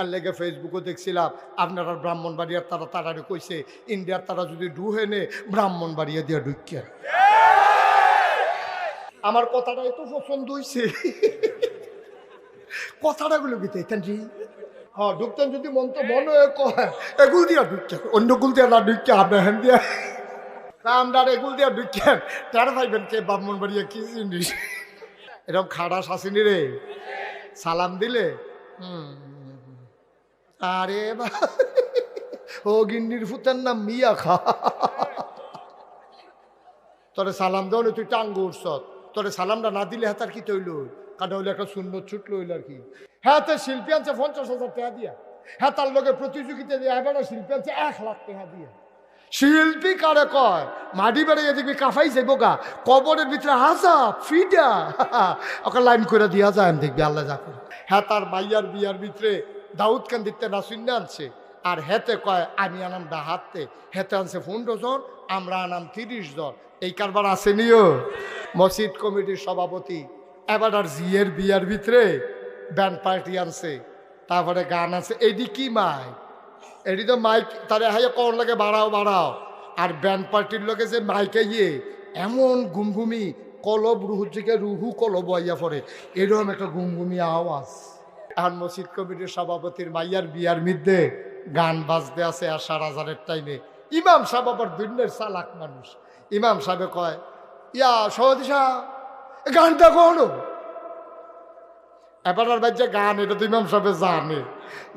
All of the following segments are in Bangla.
আর লেগে ফেসবুকও দেখছিলাম। আপনারা ব্রাহ্মণবাড়িয়ার তারা তারারে কইছে, ইন্ডিয়ার তারা যদি ডুহে নে, ব্রাহ্মণবাড়িয়া দিয়ে ঢুকিয়া আমার কথাটা এত পছন্দ হইছে। কথাটা গুলো বিতাইতেন জি হ্যাঁ ঢুকতেন যদি মন তো মনে এগুল দিয়া ঢুকছে অন্য গুল দিয়া না ঢুকছে আপনার হ্যান দিয়া? আমরা এগুল দিয়া ঢুকছেন তার ভাইবেন কে, ব্রাহ্মণবাড়িয়া কি জিনিস? এরকম খাড়া শাসিনী রে। সালাম দিলে আরে বা। ও গিন্নির ফুতের নাম মিয়া খা। তোরে সালাম দেও তুই টাঙ্গু উঠছ। তোরে সালামটা না দিলে হ্যাঁ তার কি তৈল? কাটা হইলে একটা শূন্য ছুট লইল আর কি। হ্যাঁ তো শিল্পী আনছে পঞ্চাশ হাজার টাকা দিয়া। হ্যাঁ তার লোকের প্রতিযোগিতা দিয়ে এবার শিল্পী আনছে এক লাখ টাকা দিয়া। শিল্পী কারে কয়? মাটি বেড়ে দেখবি কাফাই যাইব গা। কবরের ভিতরে হাসা ফিডা ওকে লাইন করে দিয়া যায় দেখবি আল্লাহ যা করে। হ্যাঁ তার মাইয়ার বিয়ার ভিতরে দাউদ কান দিতে না নাসুন্য আনছে। আর হেতে কয়, আমি আনাম ডাহাতে হেতে আনছে পনেরো জন, আমরা আনাম তিরিশ জন। এই কারবার আসেনিও মসজিদ কমিটির সভাপতি। এবার আর জিয়ের বিয়ার ভিতরে ব্যান্ড পার্টি আনছে। তারপরে গান আছে, এডি কি মাই? এডি তো মাইক, তারে হাইয়া কর লাগে, বাড়াও বাড়াও। আর ব্যান্ড পার্টির লোকে যে মাইকে গিয়ে এমন গুমগুমি, কলব রুহু থেকে রুহু কলব আইয়া পড়ে। এরকম একটা গুমগুমি আওয়াজ। এখন মসজিদ কমিটির সভাপতির মাইয়ার বিয়ার মধ্যে গান বাজতে আছে আর সারা হাজারের টাইমে। ইমাম সাহেব আবার দুনিয়ার চালাক মানুষ। ইমাম সাহেবে কয়, ইয়া সভাপতি সাহেব গানটা কখনো এবার আর বাচ্চা গান, এটা তো ইমাম সাহেব জানে।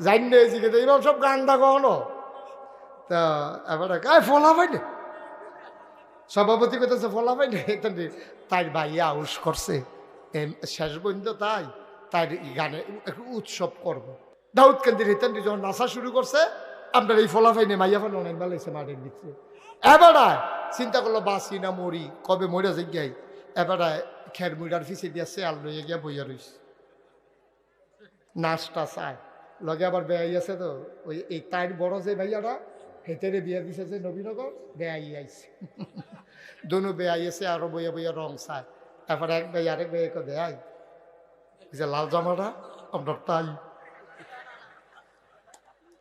জানলে জিজ্ঞেস ইমাম সব গানটা কখনো তা এবার গায়ে ফলা না। সভাপতি করতেছে ফলা পাই না। তাই ভাইয়া আউস করছে। শেষ পর্যন্ত তাই। তাই গানে উৎসব করব। দাউদ কেন্দ্রের হিতান্তি যখন নাচা শুরু করছে, আপনার এই ফলা পাইনি মাইয়া ফান অনেক হয়েছে মাঠের ভিতরে এবার চিন্তা করল বাসি না মরি, কবে মরে যাই এবার খের মুড়ার ফিসে দিয়ে আল লইয়া গিয়া বইয়া রইছে নাচটা চায়। লগে আবার বেয়াই আছে তো, ওই এই তাইর বড় যে ভাইয়ারা হেতেরে বিয়া দিছে যে নবীনগর, বেয়াই আইছে। দুনু বেয়াই আছে, আরও বইয়া বইয়া রং চায়। তারপরে এক ভাই আরেক ভাই দেয় যে লাল জামাটা আপনার তাই।